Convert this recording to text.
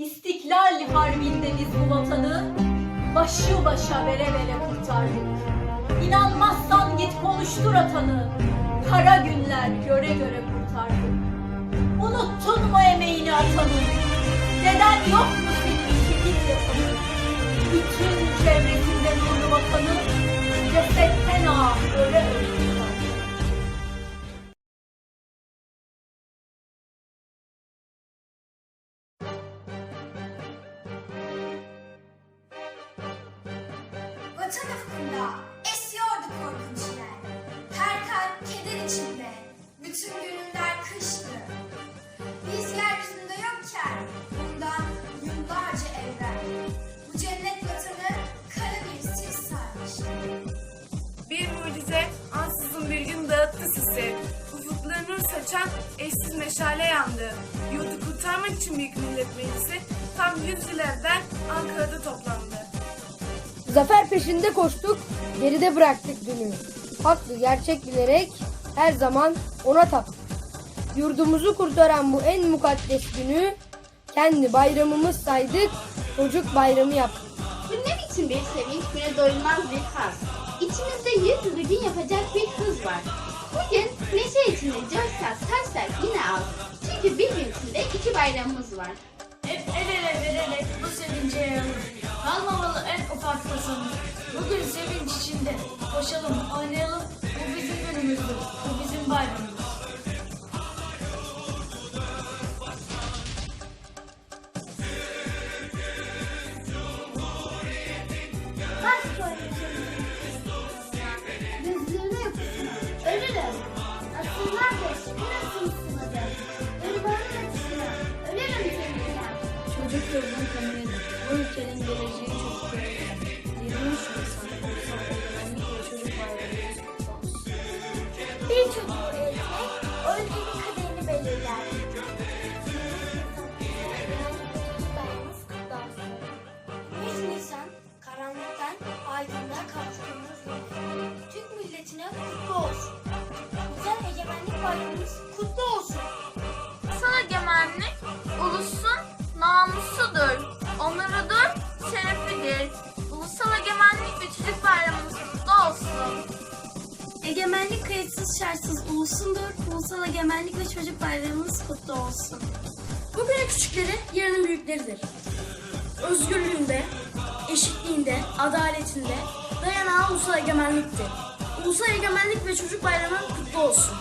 İstiklal Harbi'nde biz bu vatanı başı başa vere vere kurtardık. İnanmazsan git konuştur atanı, kara günler göre göre kurtardık. Unuttun mu emeğini atanın? Deden yok mu Vatan ufkunda esiyordu korkunçlar. Her kalp keder içinde, bütün gönüller kıştı. Biz yeryüzünde yokken bundan yıllarca evvel bu cennet vatanı kara bir sis sarmıştı. Bir mucize ansızın bir gün dağıttı sisi. Ufuklarını saçan eşsiz meşale yandı. Yurdu kurtarmak için Büyük Millet Meclisi tam 100 yıl evvel Ankara'da toplandı. Zafer peşinde koştuk, geride bıraktık dünü. Haklı gerçek bilerek her zaman ona taptık. Yurdumuzu kurtaran bu en mukaddes günü kendi bayramımız saydık, çocuk bayramı yaptık. Bu ne biçim bir sevinç, güne doyulmaz bir haz. İçimizde yüz gün yapacak bir hız var. Bugün neşe içinde coşsak taşsak yine az. Çünkü bir gün içinde iki bayramımız var. Hep el ele tasamız. Bugün sevinç içinde koşalım, oynayalım. Bu bizim günümüzdür, bu bizim bayramımız. Baş koymuşum. Gözlüğüne yapışına. Ölürüm. Asıllar Bir eğitmek o ülkenin kaderini belirler. Yüz Nisan karanlıktan aydınlığa kavuştuğumuz. Türk milletine kutlu olsun. Güzel egemenlik bayramımız Egemenlik kayıtsız şartsız ulusundur. Ulusal egemenlik ve çocuk bayramımız kutlu olsun. Bugünün küçükleri yarının büyükleridir. Özgürlüğünde, eşitliğinde, adaletinde dayanağı ulusal egemenliktir. Ulusal egemenlik ve çocuk bayramı kutlu olsun.